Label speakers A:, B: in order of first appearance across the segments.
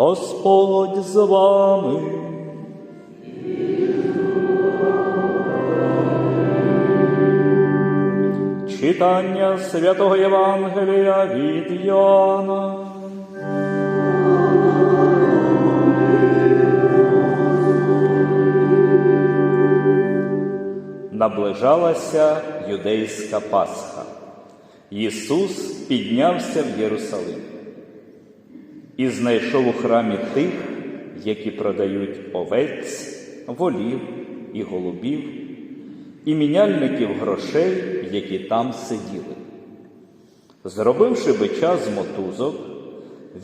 A: Господь з вами. Читання святого Євангелія від Йоанна. Наближалася юдейська Пасха. Ісус піднявся в Єрусалим і знайшов у храмі тих, які продають овець, волів і голубів, і міняльників грошей, які там сиділи. Зробивши бича з мотузок,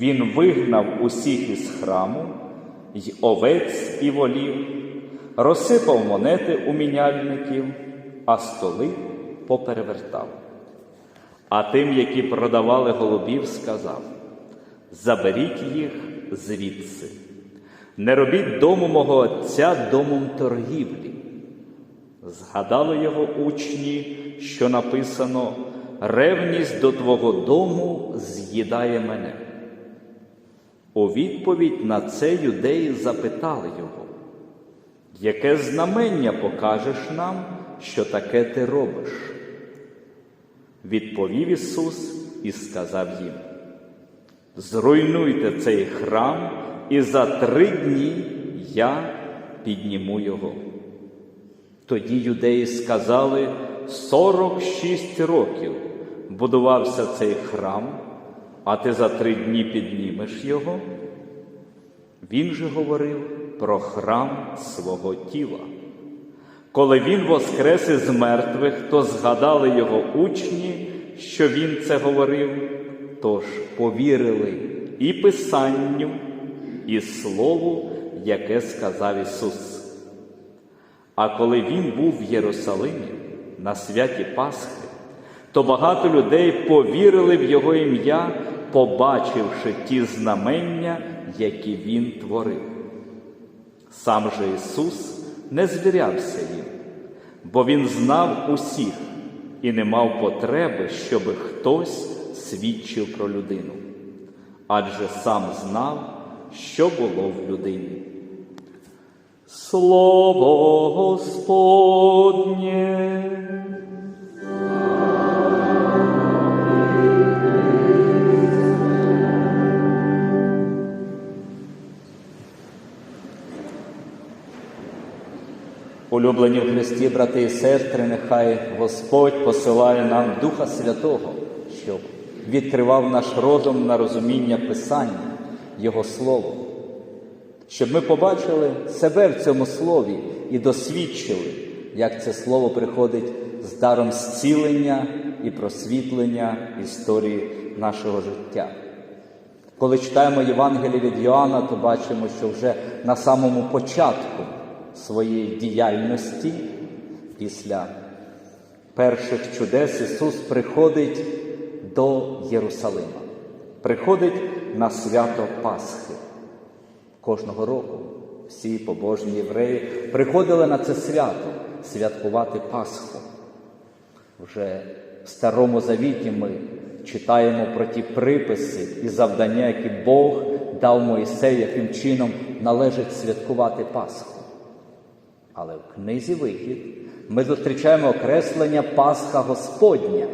A: він вигнав усіх із храму й овець і волів, розсипав монети у міняльників, а столи поперевертав. А тим, які продавали голубів, сказав: Заберіть їх звідси, не робіть дому мого отця домом торгівлі. Згадали його учні, що написано: ревність до твого дому з'їдає мене. У відповідь на це юдеї запитали його, яке знамення покажеш нам, що таке ти робиш? Відповів Ісус і сказав їм: Зруйнуйте цей храм, і за три дні я підніму його. Тоді юдеї сказали, 46 років будувався цей храм, а ти за три дні піднімеш його. Він же говорив про храм свого тіла. Коли він воскрес із мертвих, то згадали його учні, що він це говорив, тож повірили і Писанню, і Слову, яке сказав Ісус. А коли він був в Єрусалимі на святі Пасхи, то багато людей повірили в Його ім'я, побачивши ті знамення, які Він творив. Сам же Ісус не звірявся їм, бо Він знав усіх і не мав потреби, щоби хтось свідчив про людину, адже сам знав, що було в людині. Слово Господнє. Улюблені в Христі, брати і сестри, нехай Господь посилає нам Духа Святого, щоб відкривав наш розум на розуміння Писання, Його Слово, щоб ми побачили себе в цьому слові і досвідчили, як це слово приходить з даром зцілення і просвітлення історії нашого життя. Коли читаємо Євангеліє від Йоанна, то бачимо, що вже на самому початку своєї діяльності, після перших чудес, Ісус приходить до Єрусалима, приходить на свято Пасхи. Кожного року всі побожні євреї приходили на це свято святкувати Пасху. Вже в Старому Завіті ми читаємо про ті приписи і завдання, які Бог дав Моїсею, яким чином належить святкувати Пасху. Але в книзі Вихід ми зустрічаємо окреслення Пасха Господня.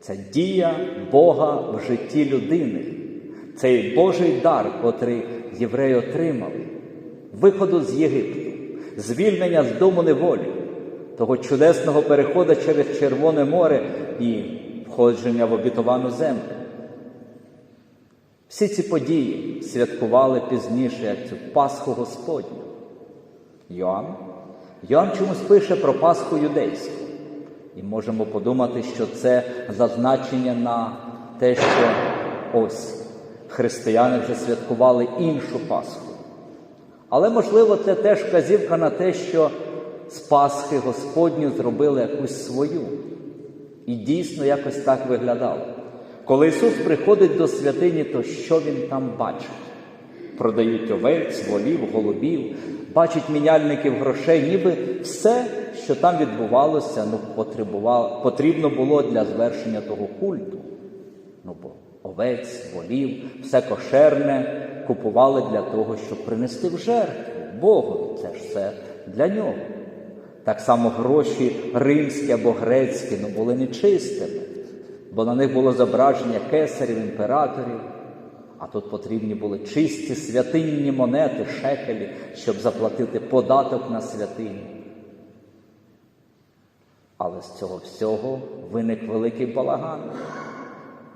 A: Це дія Бога в житті людини, цей Божий дар, котрий євреї отримали, виходу з Єгипту, звільнення з дому неволі, того чудесного переходу через Червоне море і входження в обітовану землю. Всі ці події святкували пізніше, як цю Пасху Господню. Йоанн. Йоанн чомусь пише про Пасху юдейську. І можемо подумати, що це зазначення на те, що ось християни вже святкували іншу Пасху. Але, можливо, це теж вказівка на те, що з Пасхи Господню зробили якусь свою. І дійсно якось так виглядало. Коли Ісус приходить до святині, то що Він там бачить? Продають овець, волів, голубів, бачить міняльників грошей, ніби все, що там відбувалося, ну, потрібно було для звершення того культу. Ну, бо овець, волів, все кошерне, купували для того, щоб принести в жертву Богу. Це ж все для нього. Так само гроші римські або грецькі ну, були нечистими, бо на них було зображення кесарів, імператорів. А тут потрібні були чисті святинні монети, шекелі, щоб заплатити податок на святині. Але з цього всього виник великий балаган.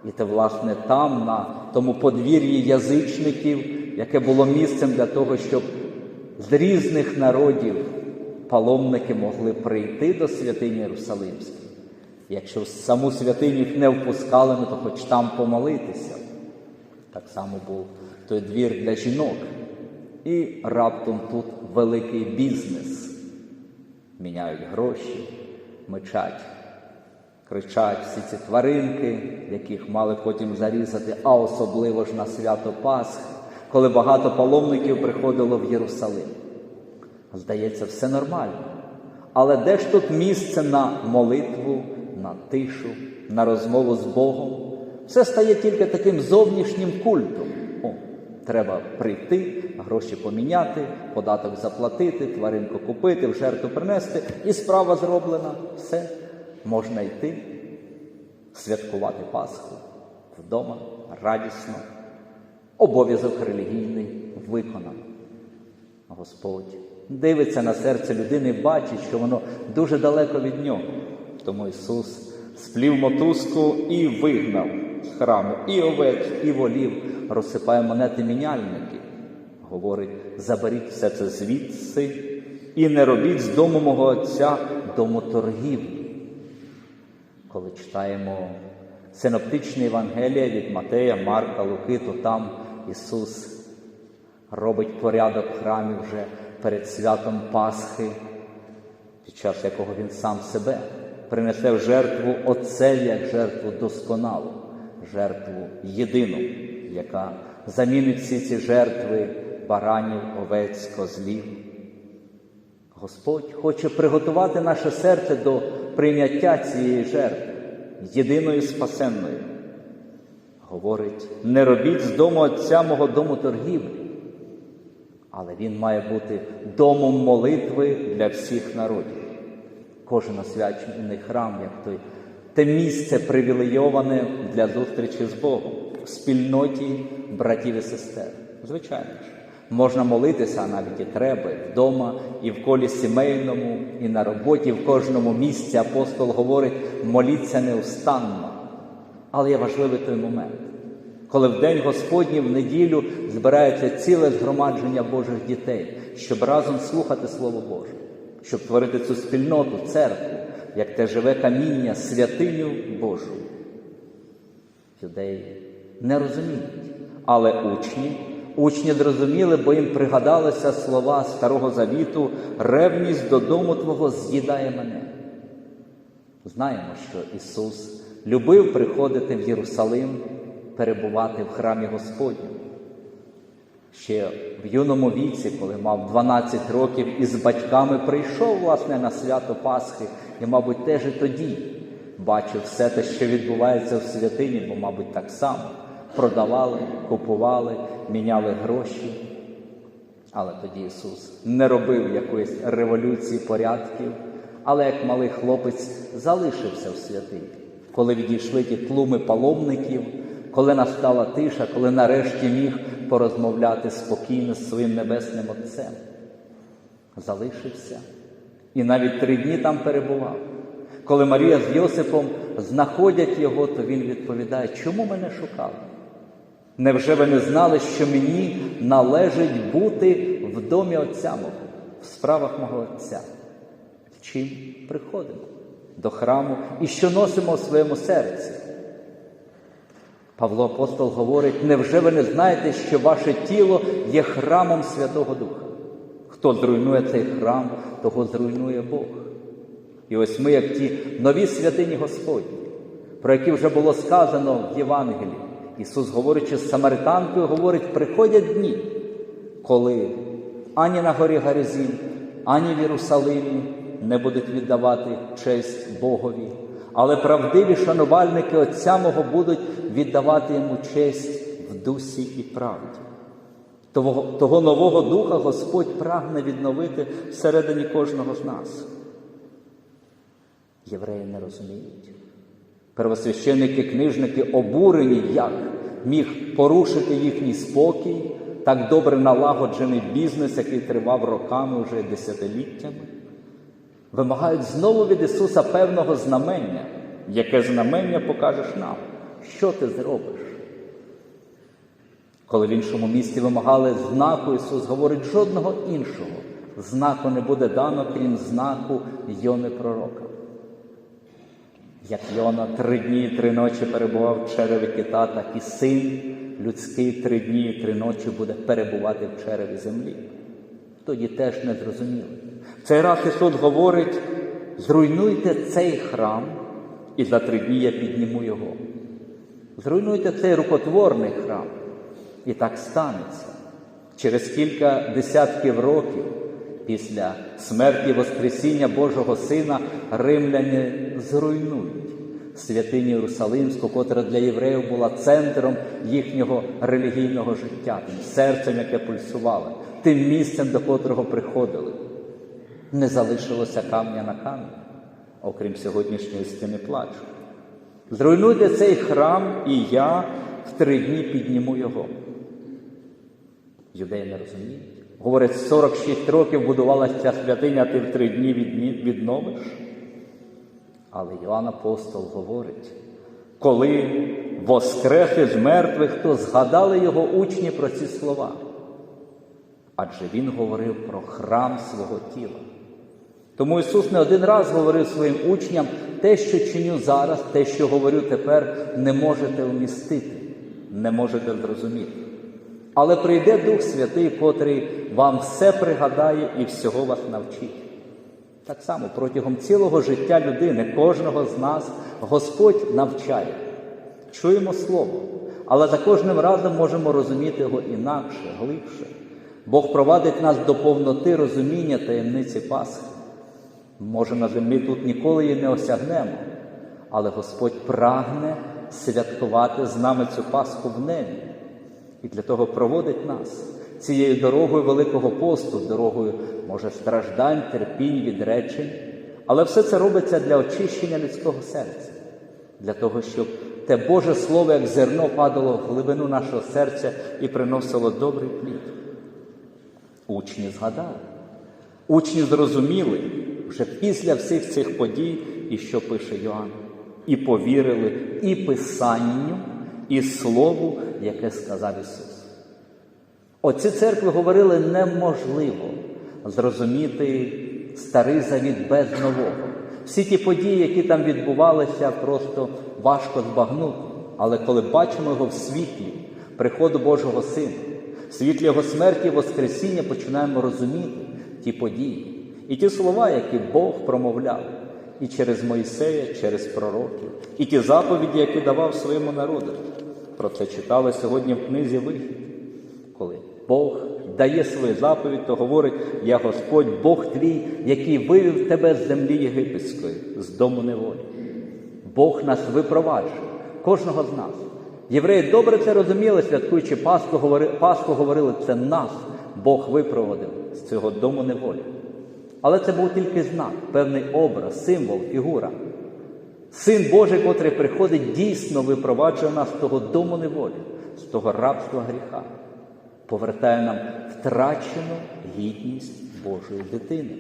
A: І це, власне, там, на тому подвір'ї язичників, яке було місцем для того, щоб з різних народів паломники могли прийти до святині Єрусалимської. Якщо саму святиню не впускали, ну, то хоч там помолитися. Так само був той двір для жінок. І раптом тут великий бізнес. Міняють гроші, мечать, кричать всі ці тваринки, яких мали потім зарізати, а особливо ж на свято Пасхи, коли багато паломників приходило в Єрусалим. Здається, все нормально. Але де ж тут місце на молитву, на тишу, на розмову з Богом? Все стає тільки таким зовнішнім культом. О, треба прийти, гроші поміняти, податок заплатити, тваринку купити, в жертву принести, і справа зроблена. Все, можна йти, святкувати Пасху вдома, радісно. Обов'язок релігійний виконаний. Господь дивиться на серце людини, бачить, що воно дуже далеко від нього. Тому Ісус сплів мотузку і вигнав з храму і овець, і волів, розсипає монети міняльники. Говорить: заберіть все це звідси і не робіть з дому мого Отця домоторгівлі. Коли читаємо синоптичне Євангелія від Матея, Марка, Луки, то там Ісус робить порядок в храмі вже перед святом Пасхи, під час якого Він сам себе принесе в жертву Отцеві як жертву досконалу, жертву єдину, яка замінить всі ці жертви баранів, овець, козлів. Господь хоче приготувати наше серце до прийняття цієї жертви, єдиної спасенної. Говорить, не робіть з дому Отця мого дому торгівлі, але він має бути домом молитви для всіх народів. Кожен освячений храм, як той, те місце привілейоване для зустрічі з Богом, в спільноті братів і сестер. Звичайно ж, можна молитися, навіть і треба, вдома, і в колі сімейному, і на роботі, в кожному місці апостол говорить, моліться неустанно. Але є важливий той момент, коли в день Господній в неділю збирається ціле згромадження Божих дітей, щоб разом слухати Слово Боже, щоб творити цю спільноту, церкву, як те живе каміння, святиню Божу. Юдеї не розуміють, але учні, учні зрозуміли, бо їм пригадалися слова Старого Завіту, ревність додому Твого з'їдає мене. Знаємо, що Ісус любив приходити в Єрусалим, перебувати в храмі Господньому. Ще в юному віці, коли мав 12 років і з батьками прийшов власне на свято Пасхи, і, мабуть, теж і тоді бачив все те, що відбувається в святині, бо, мабуть, так само продавали, купували, міняли гроші. Але тоді Ісус не робив якоїсь революції порядків, але як малий хлопець залишився в святині, коли відійшли ті тлуми паломників, коли настала тиша, коли нарешті міг порозмовляти спокійно з своїм небесним Отцем. Залишився і навіть три дні там перебував. Коли Марія з Йосипом знаходять його, то він відповідає, чому мене шукали? Невже ви не знали, що мені належить бути в домі Отця мого, в справах мого Отця? Чим приходимо до храму і що носимо в своєму серці? Павло Апостол говорить: невже ви не знаєте, що ваше тіло є храмом Святого Духа? Хто зруйнує цей храм, того зруйнує Бог. І ось ми, як ті нові святині Господні, про які вже було сказано в Євангелії. Ісус, говорячи з Самаританкою, говорить, приходять дні, коли ані на горі Гаризін, ані в Єрусалимі не будуть віддавати честь Богові, але правдиві шанувальники Отця мого будуть віддавати йому честь в дусі і правді. Того, того нового духа Господь прагне відновити всередині кожного з нас. Євреї не розуміють. Первосвященники, книжники обурені, як міг порушити їхній спокій, так добре налагоджений бізнес, який тривав роками, вже десятиліттями. Вимагають знову від Ісуса певного знамення, яке знамення покажеш нам, що ти зробиш. Коли в іншому місті вимагали знаку, Ісус говорить, жодного іншого знаку не буде дано, крім знаку Йони Пророка. Як Йона три дні і три ночі перебував в череві кита, так і син людський три дні і три ночі буде перебувати в череві землі. Тоді теж не зрозуміли. В цей раз Ісус говорить: зруйнуйте цей храм, і за три дні я підніму його. Зруйнуйте цей рукотворний храм. І так станеться. Через кілька десятків років після смерті Воскресіння Божого Сина римляни зруйнують святиню Єрусалимську, котра для євреїв була центром їхнього релігійного життя, тим серцем, яке пульсувало, тим місцем, до котрого приходили. Не залишилося камня на камінь, окрім сьогоднішньої стіни плачу. Зруйнуйте цей храм, і я в три дні підніму його. Юдеї не розуміють. Говорять, 46 років будувалася ця святиня, ти в три дні відновиш. Але Йоанн Апостол говорить, коли воскрес із мертвих, то згадали його учні про ці слова. Адже він говорив про храм свого тіла. Тому Ісус не один раз говорив своїм учням, те, що чиню зараз, те, що говорю тепер, не можете вмістити, не можете зрозуміти. Але прийде Дух Святий, котрий вам все пригадає і всього вас навчить. Так само протягом цілого життя людини, кожного з нас, Господь навчає. Чуємо Слово, але за кожним разом можемо розуміти його інакше, глибше. Бог провадить нас до повноти розуміння таємниці Пасхи. Може, землі тут ніколи її не осягнемо, але Господь прагне святкувати з нами цю Пасху в небі. І для того проводить нас цією дорогою Великого посту, дорогою, може, страждань, терпінь, відречень. Але все це робиться для очищення людського серця, для того, щоб те Боже Слово, як зерно, падало в глибину нашого серця і приносило добрий плід. Учні згадали, учні зрозуміли вже після всіх цих подій, і що пише Йоанн, і повірили і Писанню, і Слову, яке сказав Ісус. Оці церкви говорили неможливо зрозуміти старий завіт без нового. Всі ті події, які там відбувалися, просто важко збагнути. Але коли бачимо його в світлі, приходу Божого Сина, в світлі Його смерті і Воскресіння починаємо розуміти ті події і ті слова, які Бог промовляв і через Моїсея, через пророків, і ті заповіді, які давав своєму народу. Про це читали сьогодні в книзі Вихід, коли Бог дає свою заповідь, то говорить: Я Господь, Бог твій, який вивів тебе з землі єгипетської, з дому неволі. Бог нас випроваджує, кожного з нас. Євреї добре це розуміли, святкуючи Пасху, говори, Пасху говорили, це нас Бог випроводив з цього дому неволі. Але це був тільки знак, певний образ, символ, фігура. Син Божий, котрий приходить, дійсно випроваджує нас з того дому неволі, з того рабства гріха, повертає нам втрачену гідність Божої дитини.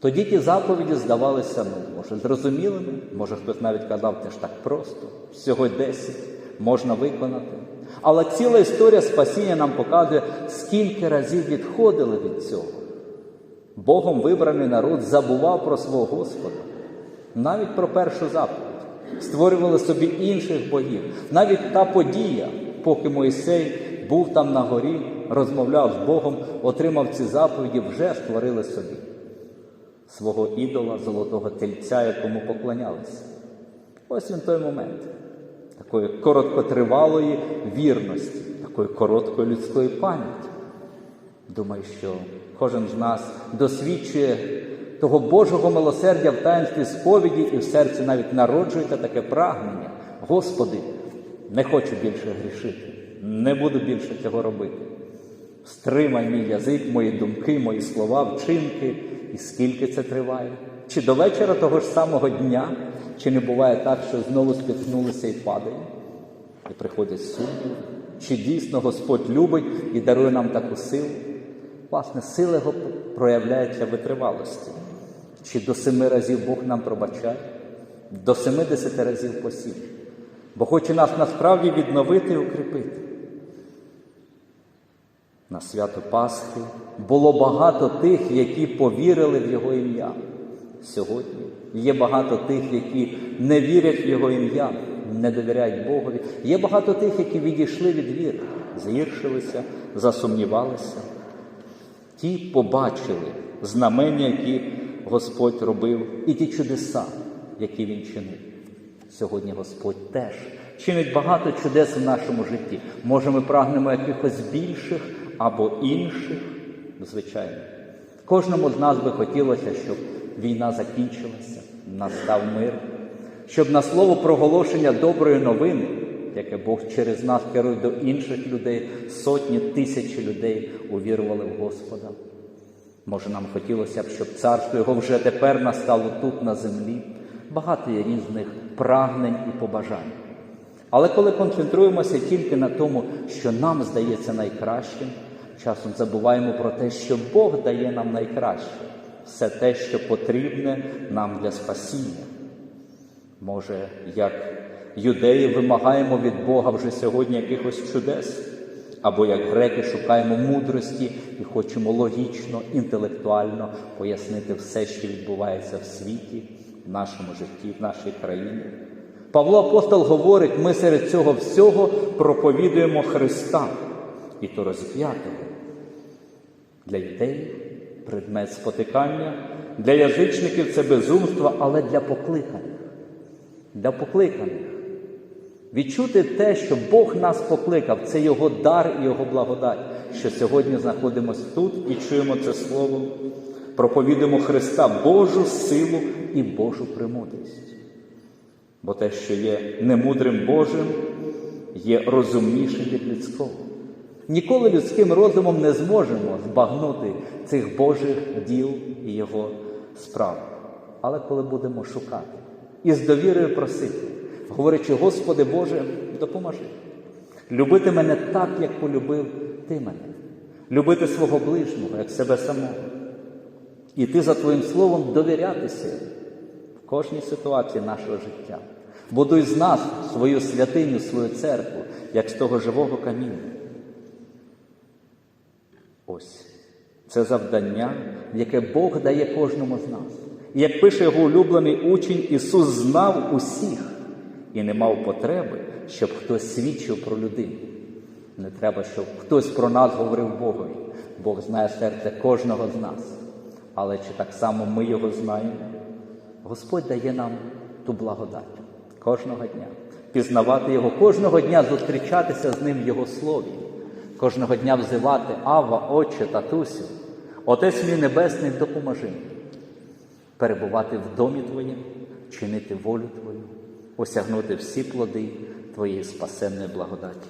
A: Тоді ті заповіді здавалися, ну, може, зрозумілими, може, хтось навіть казав, це ж так просто, всього 10 можна виконати. Але ціла історія спасіння нам показує, скільки разів відходили від цього. Богом вибраний народ забував про свого Господа, навіть про першу заповідь, створювали собі інших богів. Навіть та подія, поки Мойсей був там на горі, розмовляв з Богом, отримав ці заповіді, вже створили собі свого ідола, золотого тельця, якому поклонялися. Ось він той момент такої короткотривалої вірності, такої короткої людської пам'яті. Думаю, що кожен з нас досвідчує того Божого милосердя в таїнстві сповіді і в серці навіть народжується таке прагнення. Господи, не хочу більше грішити, не буду більше цього робити. Стримай мій язик, мої думки, мої слова, вчинки, і скільки це триває? Чи до вечора того ж самого дня, чи не буває так, що знову спіткнулися і падаємо, і приходять сумніви? Чи дійсно Господь любить і дарує нам таку силу? Власне, сила його проявляється витривалості. Чи до семи разів Бог нам пробачає, до семидесяти разів посів, бо хоче нас насправді відновити і укріпити. На свято Пасхи було багато тих, які повірили в Його ім'я. Сьогодні є багато тих, які не вірять в Його ім'я, не довіряють Богові. Є багато тих, які відійшли від віри, згіршилися, засумнівалися. Ті побачили знамення, які Господь робив, і ті чудеса, які Він чинив. Сьогодні Господь теж чинить багато чудес в нашому житті. Може, ми прагнемо якихось більших або інших, звичайно. Кожному з нас би хотілося, щоб війна закінчилася, настав мир, щоб на слово проголошення доброї новини, яке Бог через нас керує до інших людей, сотні тисячі людей увірували в Господа. Може, нам хотілося б, щоб царство його вже тепер настало тут, на землі. Багато є різних прагнень і побажань. Але коли концентруємося тільки на тому, що нам здається найкращим, часом забуваємо про те, що Бог дає нам найкраще, все те, що потрібне нам для спасіння. Може, як юдеї вимагаємо від Бога вже сьогодні якихось чудес, або як греки шукаємо мудрості і хочемо логічно, інтелектуально пояснити все, що відбувається в світі, в нашому житті, в нашій країні. Павло Апостол говорить, ми серед цього всього проповідуємо Христа, і то розп'ятого. Для юдеїв предмет спотикання, для язичників це безумство, але для покликаних. Для покликаних. Відчути те, що Бог нас покликав, це Його дар і Його благодать, що сьогодні знаходимося тут і чуємо це слово, проповідуємо Христа, Божу силу і Божу премудрість. Бо те, що є немудрим Божим, є розумнішим від людського. Ніколи людським розумом не зможемо збагнути цих Божих діл і Його справ. Але коли будемо шукати і з довірою просити, говорячи, Господи Боже, допоможи. Любити мене так, як полюбив Ти мене, любити свого ближнього, як себе самого. І ти за Твоїм Словом довірятися в кожній ситуації нашого життя. Будуй з нас свою святиню, свою церкву, як з того живого каміння. Ось це завдання, яке Бог дає кожному з нас. І як пише його улюблений учень, Ісус знав усіх і не мав потреби, щоб хтось свідчив про людину. Не треба, щоб хтось про нас говорив Богові. Бог знає серце кожного з нас. Але чи так само ми його знаємо? Господь дає нам ту благодать кожного дня, пізнавати Його, кожного дня зустрічатися з Ним в Його слові, кожного дня взивати Ава, Отче, Татусю, Отець мій Небесний, допоможи перебувати в домі Твоїм, чинити волю Твою, осягнути всі плоди Твоєї спасенної благодаті.